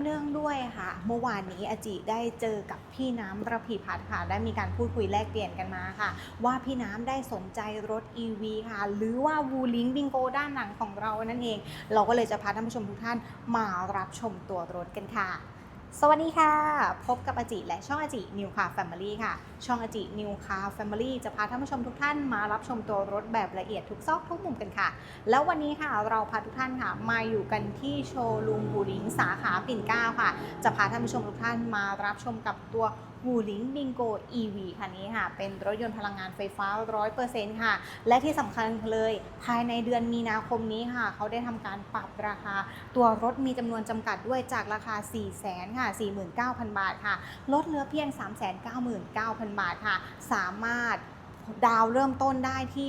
เนื่องด้วยค่ะ เมื่อวานนี้อาจิได้เจอกับพี่น้ำระพีพัฒน์ค่ะ ได้มีการพูดคุยแลกเปลี่ยนกันมาค่ะ ว่าพี่น้ำได้สนใจรถ EV ค่ะ หรือว่าวูลิงบิงโกด้านหนังของเรานั่นเอง เราก็เลยจะพาท่านผู้ชมทุกท่านมารับชมตัวรถกันค่ะ สวัสดีค่ะ พบกับอาจิและช่องอาจินิวคาร์แฟมิลี่ค่ะ ช่องอาจินิวคาร์แฟมิลี่จะพาท่านผู้ชมทุกท่านมารับชมตัวรถแบบละเอียดทุกซอกทุกมุมกันค่ะ แล้ววันนี้ค่ะเราพาทุกท่านค่ะ มาอยู่กันที่โชว์รูมบูริงสาขาปิ่นเกล้าค่ะ จะพาท่านผู้ชมทุกท่านมารับชมกับตัว บูลิงบิงโก EV คันนี้ค่ะ เป็นรถยนต์พลังงานไฟฟ้า 100%ค่ะ และที่สำคัญเลยภายในเดือนมีนาคมนี้ค่ะ เขาได้ทำการปรับราคา ตัวรถมีจำนวนจำกัดด้วยจากราคา 4 0 0 0 0 0ค่ะ 49,000 บาทค่ะ ลดเหลือเพียง 399,000 บาทค่ะ สามารถ ดาวเริ่มต้นได้ที่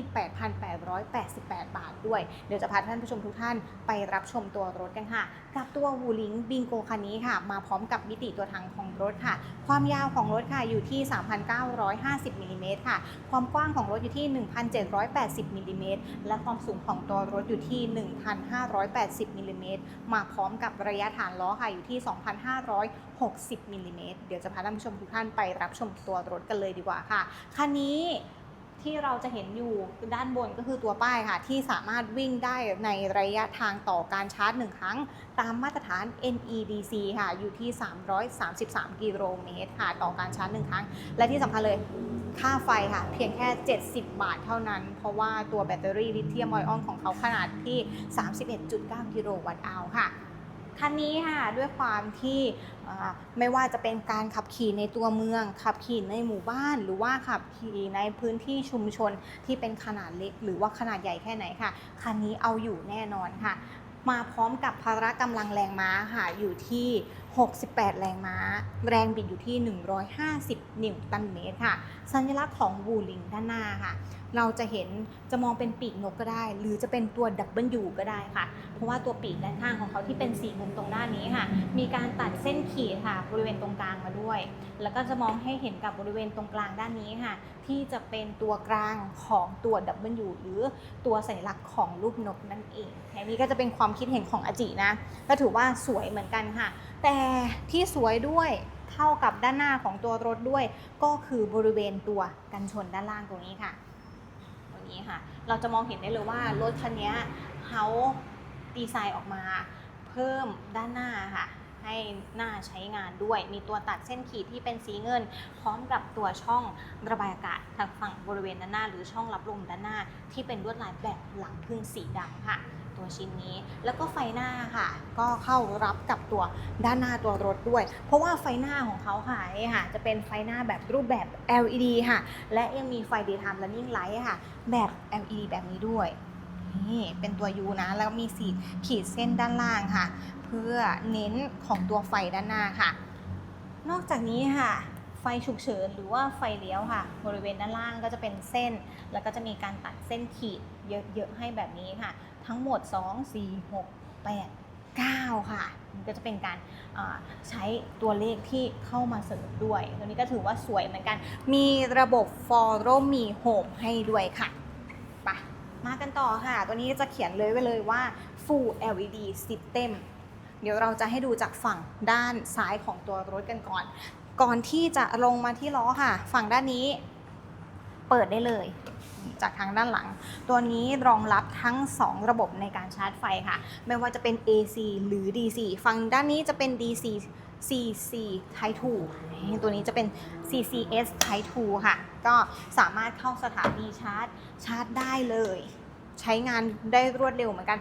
8,888 บาทด้วย เดี๋ยวจะพาท่านผู้ชมทุกท่านไปรับชมตัวรถกันค่ะ กับตัววูลิงบิงโกคันนี้ค่ะ มาพร้อมกับมิติตัวถังของรถค่ะ ความยาวของรถค่ะอยู่ที่ 3,950มิลลิเมตรค่ะ ความกว้างของรถอยู่ที่ 1,780มิลลิเมตร และความสูงของตัวรถอยู่ที่ 1,580มิลลิเมตร มาพร้อมกับระยะฐานล้อค่ะอยู่ที่ 2,560มิลลิเมตร เดี๋ยวจะพาท่านผู้ชมทุกท่านไปรับชมตัวรถกันเลยดีกว่าค่ะ คันนี้ ที่เราจะเห็นอยู่ด้านบนก็คือตัวป้ายค่ะ ที่สามารถวิ่งได้ในระยะทางต่อการชาร์จ 1 ครั้ง ตามมาตรฐาน NEDC ค่ะ อยู่ที่ 333 กิโลเมตรค่ะ ต่อการชาร์จ 1 ครั้ง และที่สำคัญเลยค่าไฟค่ะ เพียงแค่ 70 บาทเท่านั้น เพราะว่าตัวแบตเตอรี่ลิเธียมไอออนของเขาขนาดที่ 31.9 กิโลวัตต์อาวค่ะ คันนี้ค่ะด้วยความที่ไม่ว่าจะเป็นการขับขี่ในตัวเมือง ขับขี่ในหมู่บ้าน หรือว่าขับขี่ในพื้นที่ชุมชนที่เป็นขนาดเล็ก หรือว่าขนาดใหญ่แค่ไหนค่ะ คันนี้เอาอยู่แน่นอนค่ะ มาพร้อมกับพละกำลังแรงม้าค่ะอยู่ที่ 68 แรงม้า แรงบิดอยู่ที่ 150 นิวตันเมตรค่ะ สัญลักษณ์ของบูลิงด้านหน้าค่ะ เราจะเห็นจะมองเป็นปีกนกก็ได้ หรือจะเป็นตัวดับเบิลยูก็ได้ค่ะ เพราะว่าตัวปีกด้านข้างของเขาที่เป็นสีมุมตรงด้านนี้ค่ะ มีการตัดเส้นขีดค่ะ บริเวณตรงกลางมาด้วย แล้วก็จะมองให้เห็นกับบริเวณตรงกลางด้านนี้ค่ะ ที่จะเป็นตัวกลางของตัวดับเบิลยูหรือตัวสัญลักษณ์ของรูปนกนั่นเองอันนี้ก็จะเป็นความคิดเห็นของอาจินะ ก็ถือว่าสวยเหมือนกันค่ะ แต่ที่สวยด้วยเท่ากับด้านหน้าของตัวรถด้วย ก็คือบริเวณตัวกันชนด้านล่างตรงนี้ค่ะตรงนี้ค่ะ เราจะมองเห็นได้เลยว่ารถคันนี้เขาดีไซน์ออกมา เพิ่มด้านหน้าค่ะ ให้หน้าใช้งานด้วย มีตัวตัดเส้นขีดที่เป็นสีเงิน พร้อมกับตัวช่องระบายอากาศทางฝั่งบริเวณด้านหน้า หรือช่องรับลมด้านหน้า ที่เป็นลวดลายแบบหลังพึ่งสีดำค่ะตัวชิ้นนี้แล้วก็ไฟหน้าค่ะ ก็เข้ารับกับตัวด้านหน้าตัวรถด้วย เพราะว่าไฟหน้าของเขาค่ะนี่ค่ะ จะเป็นไฟหน้าแบบรูปแบบ LED ค่ะ และยังมีไฟ daytime running light ค่ะ แบบ LED แบบนี้ด้วย นี่เป็นตัว U นะ แล้วมีสีขีดเส้นด้านล่างค่ะ เพื่อเน้นของตัวไฟด้านหน้าค่ะ นอกจากนี้ค่ะ ไฟฉุกเฉินหรือว่าไฟเลี้ยวค่ะ บริเวณด้านล่างก็จะเป็นเส้น แล้วก็จะมีการตัดเส้นขีดเยอะๆให้แบบนี้ค่ะ ทั้งหมด 2 4 6 8 9 ค่ะ มันก็จะเป็นการใช้ตัวเลขที่เข้ามาเสริมด้วย ตัวนี้ก็ถือว่าสวยเหมือนกัน มีระบบ Follow Me Home ให้ด้วยค่ะ มากันต่อค่ะ ตัวนี้จะเขียนเลยไว้เลยว่า Full LED System เดี๋ยวเราจะให้ดูจากฝั่งด้านซ้ายของตัวรถกันก่อน ก่อนที่จะลงมาที่ล้อค่ะ ฝั่งด้านนี้เปิดได้เลย จากทางด้านหลัง ตัวนี้รองรับทั้ง 2 ระบบในการชาร์จไฟค่ะ ไม่ว่าจะเป็น AC หรือ DC ฝั่งด้านนี้จะเป็น DC CC Type 2ตัวนี้จะเป็น CCS Type 2ค่ะ ก็สามารถเข้าสถานีชาร์จชาร์จได้เลย ใช้งานได้รวดเร็วเหมือนกัน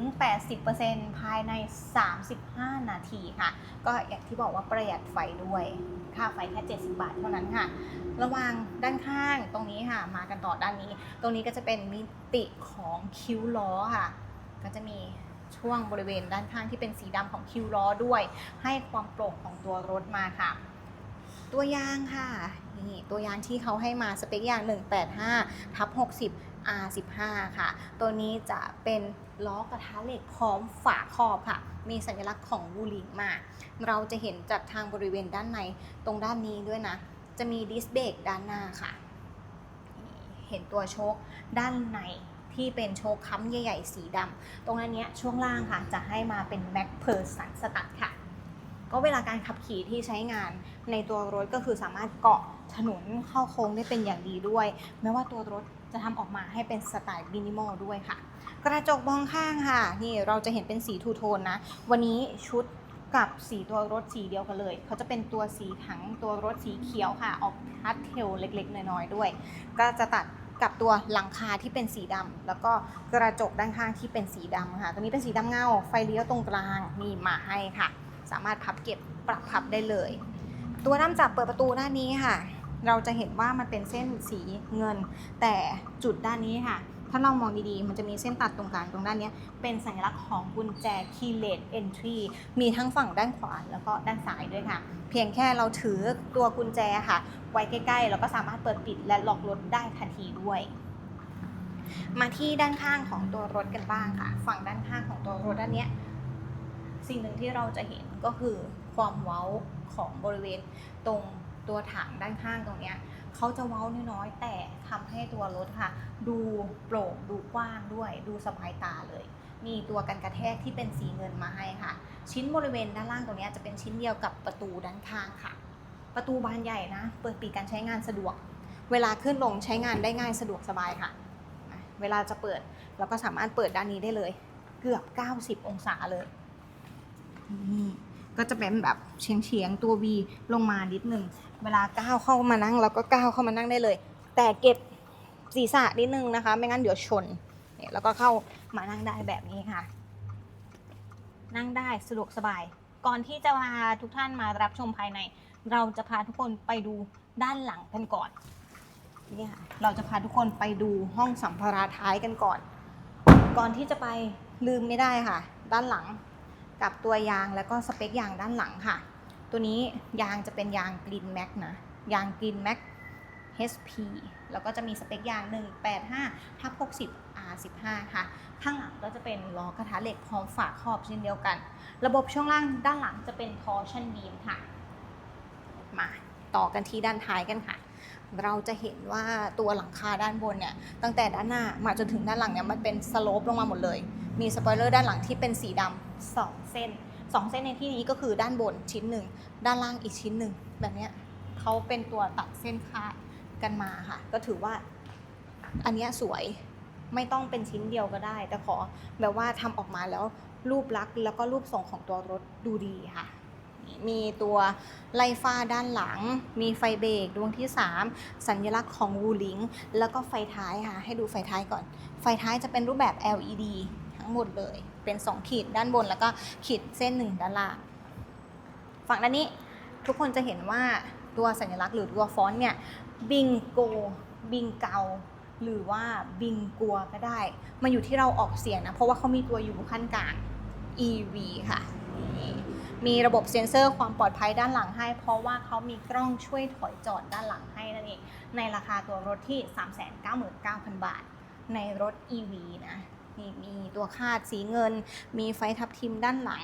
20-80%ภายใน 35 นาทีค่ะ ก็อย่างที่บอกว่าประหยัดไฟด้วย ค่าไฟแค่ 70 บาทเท่านั้นค่ะ ระว่างด้านข้างตรงนี้ค่ะ มากันต่อด้านนี้ ตรงนี้ก็จะเป็นมิติของคิ้วล้อค่ะ ก็จะมีช่วงบริเวณด้านข้างที่เป็นสีดำของคิ้วล้อด้วย ให้ความโปร่งของตัวรถมาค่ะ ตัวยางค่ะ นี่ตัวยางที่เขาให้มาสเปคยาง 185ทับ60 R15 ค่ะ ตัวนี้จะเป็นล้อกระทะเหล็กพร้อมฝาครอบค่ะ มีสัญลักษณ์ของบูลิงมา เราจะเห็นจากทางบริเวณด้านในตรงด้านนี้ด้วยนะ จะมีดิสเบรกด้านหน้าค่ะ เห็นตัวโชคด้านในทที่เป็นโชคค้ำใหญ่ๆ สีดำ ตรงนั้นเนี้ยช่วงล่างค่ะ จะให้มาเป็นแม็กเพอร์สันสตัดค่ะ ก็เวลาการขับขี่ที่ใช้งานในตัวรถก็คือสามารถเกาะ ถนนเข้าโค้งได้เป็นอย่างดีด้วย แม้ว่าตัวรถจะทำออกมาให้เป็นสไตล์มินิมอลด้วยค่ะ กระจกมองข้างค่ะ นี่เราจะเห็นเป็นสีทูโทนนะ วันนี้ชุดกับสีตัวรถสีเดียวกันเลย เขาจะเป็นตัวสีถังตัวรถสีเขียวค่ะ ออกพาสเทลเล็กๆ น้อยๆ ด้วย ก็จะตัดกับตัวหลังคาที่เป็นสีดำแล้วก็กระจกด้านข้างที่เป็นสีดำค่ะ ตัวนี้เป็นสีดำเงา ไฟเลี้ยวตรงกลางมีมาให้ค่ะ สามารถพับเก็บปรับพับได้เลย ตัวน้ำจับเปิดประตูด้านนี้ค่ะ เราจะเห็นว่ามันเป็นเส้นสีเงิน แต่จุดด้านนี้ค่ะ ถ้าเรามองดีๆ มันจะมีเส้นตัดตรงกลางตรงด้านนี้ เป็นสัญลักษณ์ของกุญแจ keyless entry มีทั้งฝั่งด้านขวาแล้วก็ด้านซ้ายด้วยค่ะ เพียงแค่เราถือตัวกุญแจค่ะ ไว้ใกล้ๆ แล้วก็สามารถเปิดปิดและล็อกรถได้ทันทีด้วยมาที่ด้านข้างของตัวรถกันบ้างค่ะ ฝั่งด้านข้างของตัวรถด้านนี้สิ่งหนึ่งที่เราจะเห็นก็คือความเว้าของบริเวณตรง ตัวถังด้านข้างตรงเนี้ยเขาจะเว้าน้อยๆแต่ทำให้ตัวรถค่ะ ดูโปร่งดูกว้างด้วย ดูสบายตาเลย มีตัวกันกระแทกที่เป็นสีเงินมาให้ค่ะ ชิ้นบริเวณด้านล่างตรงเนี้ยจะเป็นชิ้นเดียวกับประตูด้านข้างค่ะ ประตูบานใหญ่นะ เปิดปิดการใช้งานสะดวก เวลาขึ้นลงใช้งานได้ง่ายสะดวกสบายค่ะอะ เวลาจะเปิดเราก็สามารถเปิดด้านนี้ได้เลย เกือบ 90 องศาเลยนี่ ก็จะเป็นแบบเฉียงเฉียงๆตัว V ลงมานิดหนึ่งเวลาก้าวเข้ามานั่งเราก็ก้าวเข้ามานั่งได้เลย แต่เก็บศีรษะนิดนึงนะคะ ไม่งั้นเดี๋ยวชนเนี่ยแล้วก็เข้ามานั่งได้แบบนี้ค่ะ นั่งได้สะดวกสบาย ก่อนที่จะมาทุกท่านมารับชมภายใน เราจะพาทุกคนไปดูด้านหลังกันก่อนนี่ค่ะเราจะพาทุกคนไปดูห้องสัมภาระท้ายกันก่อน ก่อนที่จะไปลืมไม่ได้ค่ะ ด้านหลัง กับตัวยางแล้วก็สเปคยางด้านหลังค่ะ ตัวนี้ยางจะเป็นยาง Green Max นะ ยาง Green Max HP แล้วก็จะมีสเปคยาง 185ทับ60 R15 ค่ะ ข้างหลังก็จะเป็นล้อกระทะเหล็กพร้อมฝาครอบเช่นเดียวกัน ระบบช่วงล่างด้านหลังจะเป็น torsion beam ค่ะ มาต่อกันที่ด้านท้ายกันค่ะ เราจะเห็นว่าตัวหลังคาด้านบนเนี่ยตั้งแต่ด้านหน้ามาจนถึงด้านหลังเนี่ยมันเป็นสโลปลงมาหมดเลย มีสปอยเลอร์ด้านหลังที่เป็นสีดำสองเส้นสองเส้นในที่นี้ก็คือด้านบนชิ้นหนึ่งด้านล่างอีกชิ้นหนึ่งแบบนี้เขาเป็นตัวตัดเส้นคาดกันมาค่ะ ก็ถือว่าอันนี้สวยไม่ต้องเป็นชิ้นเดียวก็ได้ แต่ขอแบบว่าทำออกมาแล้วรูปลักษณ์แล้วก็รูปทรงของตัวรถดูดีค่ะ มีตัวไล่ฟ้าด้านหลัง มีไฟเบรกดวงที่ 3 สัญลักษณ์ของวูลิงแล้วก็ไฟท้ายค่ะ ให้ดูไฟท้ายก่อน ไฟท้ายจะเป็นรูปแบบ LED ทั้งหมดเลย เป็น 2 ขีดด้านบนแล้วก็ขีดเส้นหนึ่งด้านล่างฝั่งด้านนี้ทุกคนจะเห็นว่าตัวสัญลักษณ์หรือตัวฟอนต์เนี่ยบิงโกบิงเกาหรือว่าบิงกัวก็ได้ มันอยู่ที่เราออกเสียงนะ เพราะว่าเขามีตัวอยู่ขั้นกลาง EV ค่ะ มีระบบเซ็นเซอร์ความปลอดภัยด้านหลังให้ เพราะว่าเขามีกล้องช่วยถอยจอดด้านหลังให้นั่นเอง ในราคาตัวรถที่ 399,000 บาท ในรถ EV นะนี่มีตัวคาดสีเงิน มีไฟทับทิมด้านหลัง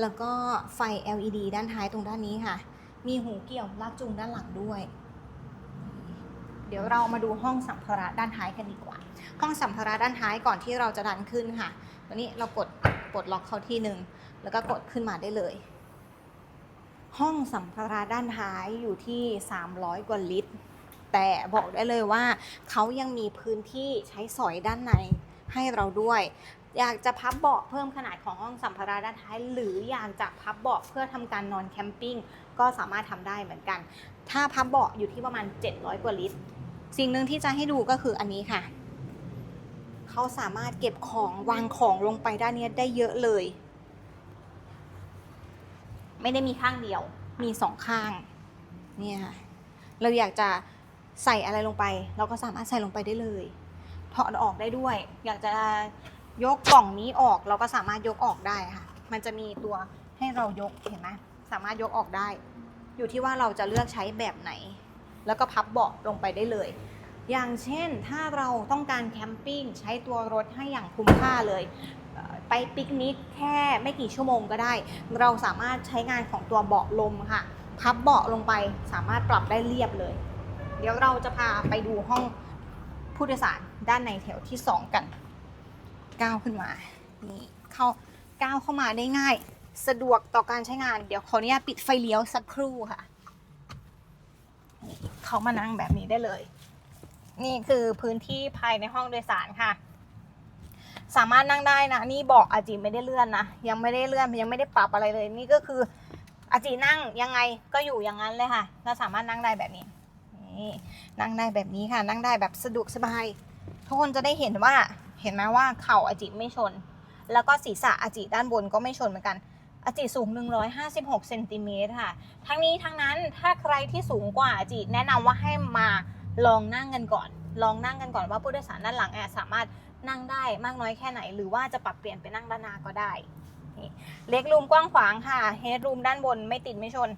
แล้วก็ไฟ LED ด้านท้ายตรงด้านนี้ค่ะ มีหูเกี่ยวลากจูงด้านหลังด้วยเดี๋ยวเรามาดูห้องสัมภาระด้านท้ายกันดีกว่า ห้องสัมภาระด้านท้ายก่อนที่เราจะดันขึ้นค่ะตัวนี้เรากด ปลดล็อกเข้าที่หนึ่งแล้วก็กดขึ้นมาได้เลย ห้องสัมภาระด้านท้ายอยู่ที่ 300 กว่าลิตร แต่บอกได้เลยว่าเขายังมีพื้นที่ใช้สอยด้านในให้เราด้วย อยากจะพับเบาะเพิ่มขนาดของห้องสัมภาระด้านท้าย หรืออยากจะพับเบาะเพื่อทำการนอนแคมปิ้งก็สามารถทำได้เหมือนกัน ถ้าพับเบาะอยู่ที่ประมาณ 700 กว่าลิตร สิ่งหนึ่งที่จะให้ดูก็คืออันนี้ค่ะ เขาสามารถเก็บของวางของลงไปด้านเนี้ยได้เยอะเลย ไม่ได้มีข้างเดียว มีสองข้าง เนี่ยค่ะ เราอยากจะใส่อะไรลงไป เราก็สามารถใส่ลงไปได้เลยถอดออกได้ด้วย อยากจะยกกล่องนี้ออกเราก็สามารถยกออกได้ค่ะ มันจะมีตัวให้เรายกเห็นไหมสามารถยกออกได้ อยู่ที่ว่าเราจะเลือกใช้แบบไหน แล้วก็พับเบาะลงไปได้เลย อย่างเช่นถ้าเราต้องการแคมปิ้งใช้ตัวรถให้อย่างคุ้มค่าเลย ไปปิกนิกแค่ไม่กี่ชั่วโมงก็ได้ เราสามารถใช้งานของตัวเบาะลมค่ะ พับเบาะลงไปสามารถปรับได้เรียบเลย เดี๋ยวเราจะพาไปดูห้องผู้โดยสารด้านในแถวที่ 2 กันก้าวขึ้นมานี่เข้าก้าวเข้ามาได้ง่าย สะดวกต่อการใช้งาน เดี๋ยวขออนุญาตปิดไฟเลี้ยวสักครู่ค่ะ เขามานั่งแบบนี้ได้เลย นี่คือพื้นที่ภายในห้องโดยสารค่ะ สามารถนั่งได้นะ นี่บอกอาจีไม่ได้เลื่อนนะ ยังไม่ได้เลื่อนยังไม่ได้ปรับอะไรเลย นี่ก็คืออาจีนั่งยังไงก็อยู่อย่างนั้นเลยค่ะ เราสามารถนั่งได้แบบนี้ นี่นั่งได้แบบนี้ค่ะ นั่งได้แบบสะดวกสบาย ทุกคนจะได้เห็นว่า เห็นไหมว่าเข่าอาจิไม่ชน แล้วก็ศีรษะอาจิด้านบนก็ไม่ชนเหมือนกันอาจิสูง 156เซนติเมตรค่ะ ทั้งนี้ทั้งนั้นถ้าใครที่สูงกว่าอาจิแนะนำว่าให้มา ลองนั่งกันก่อน ลองนั่งกันก่อนว่าผู้โดยสารด้านหลังแอร์สามารถนั่งได้มากน้อยแค่ไหน หรือว่าจะปรับเปลี่ยนไปนั่งด้านหน้าก็ได้เล็กรูมกว้างขวางค่ะเฮดรูมด้านบนไม่ติดไม่ชน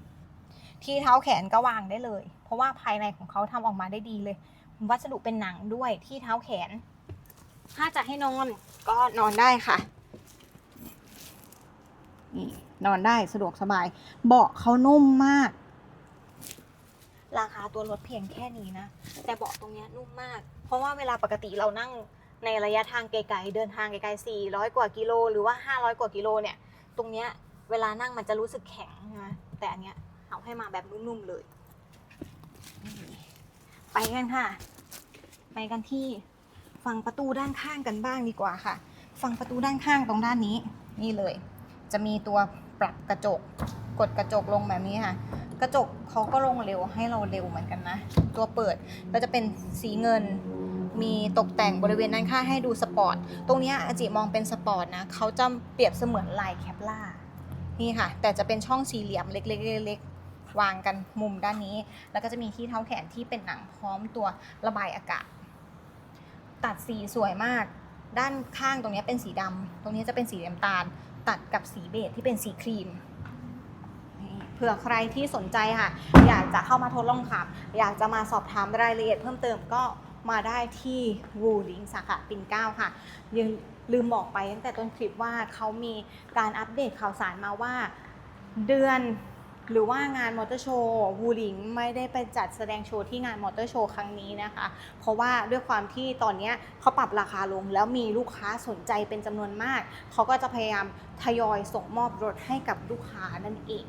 ที่เท้าแขนก็วางได้เลย เพราะว่าภายในของเขาทำออกมาได้ดีเลย วัสดุเป็นหนังด้วยที่เท้าแขน ถ้าจะให้นอนก็นอนได้ค่ะนี่นอนได้สะดวกสบาย เบาะเขานุ่มมาก ราคาตัวรถเพียงแค่นี้นะ แต่เบาะตรงนี้นุ่มมาก เพราะว่าเวลาปกติเรานั่งในระยะทางไกลๆ เดินทางไกลๆ 400 กว่ากิโล หรือว่า 500 กว่ากิโลเนี่ย ตรงเนี้ยเวลานั่งมันจะรู้สึกแข็งนะแต่อันเนี้ยเอาให้มาแบบนุ่มๆเลย ไปกันค่ะ ไปกันที่ฝั่งประตูด้านข้างกันบ้างดีกว่าค่ะ ฝั่งประตูด้านข้างตรงด้านนี้ นี่เลย จะมีตัวปรับกระจก กดกระจกลงแบบนี้ค่ะ กระจกเขาก็ลงเร็วให้เราเร็วเหมือนกันนะ ตัวเปิดก็จะเป็นสีเงิน มีตกแต่งบริเวณด้านข้างให้ดูสปอร์ต ตรงนี้อาจิมองเป็นสปอร์ตนะเขาจะเปรียบเสมือนลายแคปล่า นี่ค่ะ แต่จะเป็นช่องสี่เหลี่ยมเล็กๆเล็กๆวางกันมุมด้านนี้ แล้วก็จะมีที่เท้าแขนที่เป็นหนังพร้อมตัวระบายอากาศ ตัดสีสวยมาก ด้านข้างตรงนี้เป็นสีดำ ตรงนี้จะเป็นสีน้ำตาล ตัดกับสีเบจที่เป็นสีครีม ผื่อใครที่สนใจค่ะ อยากจะเข้ามาทดลองขับ อยากจะมาสอบถามรายละเอียดเพิ่มเติมก็มาได้ที่วูลิงสาขาปิ่นเกล้าค่ะยังลืมบอกไปตั้งแต่ต้นคลิปว่าเขามีการอัปเดตข่าวสารมาว่าเดือนหรือว่างานมอเตอร์โชว์วูลิงไม่ได้ไปจัดแสดงโชว์ที่งานมอเตอร์โชว์ครั้งนี้นะคะ เพราะว่าด้วยความที่ตอนนี้เขาปรับราคาลง แล้วมีลูกค้าสนใจเป็นจำนวนมาก เขาก็จะพยายามทยอยส่งมอบรถให้กับลูกค้านั่นเอง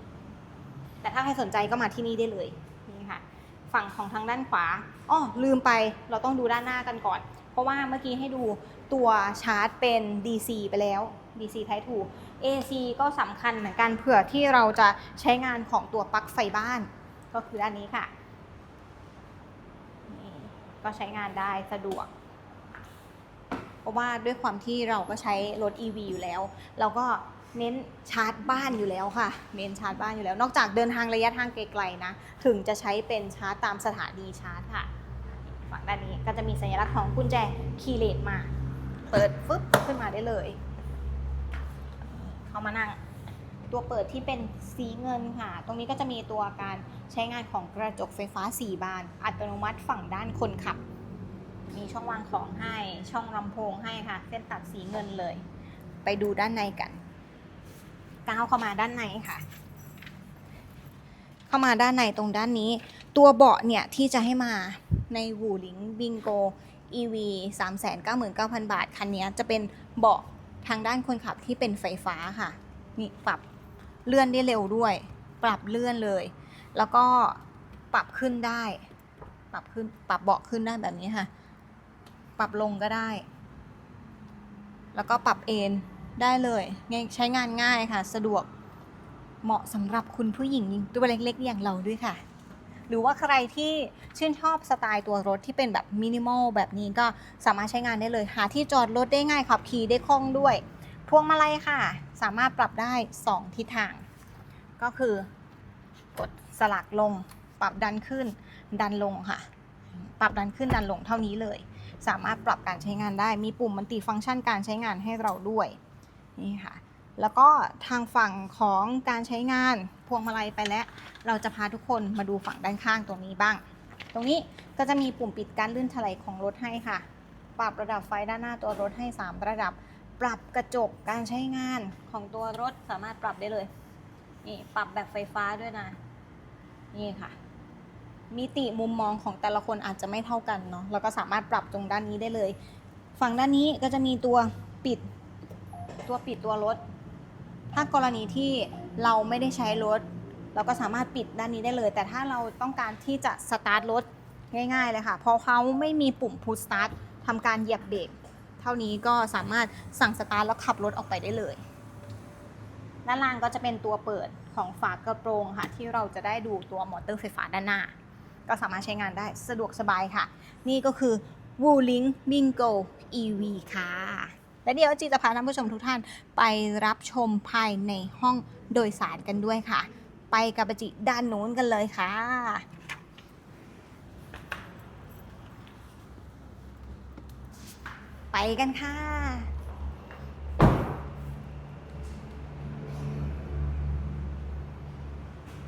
แต่ถ้าใครสนใจก็มาที่นี่ได้เลยนี่ค่ะ ฝั่งของทางด้านขวาอ้อลืมไปเราต้องดูด้านหน้ากันก่อน เพราะว่าเมื่อกี้ให้ดูตัวชาร์จเป็น DC ไปแล้ว DC Type 2 AC ก็สำคัญเหมือนกันเผื่อที่เราจะใช้งานของตัวปลั๊กไฟบ้าน ก็คืออันนี้ค่ะนี่ก็ใช้งานได้สะดวก เพราะว่าด้วยความที่เราก็ใช้รถ EV อยู่แล้ว เราก็ เน้นชาร์จบ้านอยู่แล้วค่ะ เน้นชาร์จบ้านอยู่แล้ว นอกจากเดินทางระยะทางไกลๆนะ ถึงจะใช้เป็นชาร์จตามสถานีชาร์จค่ะ ฝั่งด้านนี้ก็จะมีสัญลักษณ์ของกุญแจคีย์เลสมา เปิดฟึบขึ้นมาได้เลย เข้ามานั่ง ตัวเปิดที่เป็นสีเงินค่ะ ตรงนี้ก็จะมีตัวการใช้งานของกระจกไฟฟ้า 4 บาน อัตโนมัติฝั่งด้านคนขับ มีช่องวางของให้ ช่องลำโพงให้ค่ะ เส้นตัดสีเงินเลย ไปดูด้านในกัน ก้าวเข้ามาด้านในค่ะ เข้ามาด้านในตรงด้านนี้ ตัวเบาะเนี่ยที่จะให้มาในวูลิงบิงโก EV 399,000 บาท คันนี้จะเป็นเบาะทางด้านคนขับที่เป็นไฟฟ้าค่ะ นี่ปรับเลื่อนได้เร็วด้วย ปรับเลื่อนเลย แล้วก็ปรับขึ้นได้ ปรับขึ้น ปรับเบาะขึ้นได้แบบนี้ค่ะ ปรับลงก็ได้ แล้วก็ปรับเอน ได้เลยง่ายใช้งานง่ายค่ะ สะดวกเหมาะสำหรับคุณผู้หญิงตัวเล็กๆ อย่างเราด้วยค่ะ หรือว่าใครที่ชื่นชอบสไตล์ตัวรถที่เป็นแบบมินิมอลแบบนี้ก็สามารถใช้งานได้เลย หาที่จอดรถได้ง่ายขับขี่ได้คล่องด้วย พวงมาลัยค่ะ สามารถปรับได้ 2 ทิศทาง ก็คือกดสลักลง ปรับดันขึ้น ดันลงค่ะ ปรับดันขึ้นดันลงเท่านี้เลย สามารถปรับการใช้งานได้มีปุ่มมันติฟังก์ชันการใช้งานให้เราด้วย นี่ค่ะ แล้วก็ทางฝั่งของการใช้งานพวงมาลัยไปแล้ว เราจะพาทุกคนมาดูฝั่งด้านข้างตรงนี้บ้าง ตรงนี้ก็จะมีปุ่มปิดการลื่นถลายของรถให้ค่ะ ปรับระดับไฟด้านหน้าตัวรถให้ 3 ระดับ ปรับกระจกการใช้งานของตัวรถสามารถปรับได้เลย นี่ปรับแบบไฟฟ้าด้วยนะ นี่ค่ะมิติมุมมองของแต่ละคนอาจจะไม่เท่ากันเนาะแล้วก็สามารถปรับตรงด้านนี้ได้เลย ฝั่งด้านนี้ก็จะมีตัวปิด ตัวปิดตัวรถ ถ้ากรณีที่เราไม่ได้ใช้รถ เราก็สามารถปิดด้านนี้ได้เลย แต่ถ้าเราต้องการที่จะสตาร์ทรถง่ายๆเลยค่ะเพราะเขาไม่มีปุ่ม push start ทำการเหยียบเบรกเท่านี้ก็สามารถสั่งสตาร์ทแล้วขับรถออกไปได้เลย ด้านล่างก็จะเป็นตัวเปิดของฝากระโปรงค่ะ ที่เราจะได้ดูตัวมอเตอร์ไฟฟ้าด้านหน้า ก็สามารถใช้งานได้สะดวกสบายค่ะ นี่ก็คือ w o o l i n g Bingo EV ค่ะ และเดี๋ยวจีจะพาท่านผู้ชมทุกท่านไปรับชมภายในห้องโดยสารกันด้วยค่ะ ไปกับจิด้านนู้นกันเลยค่ะไปกันค่ะ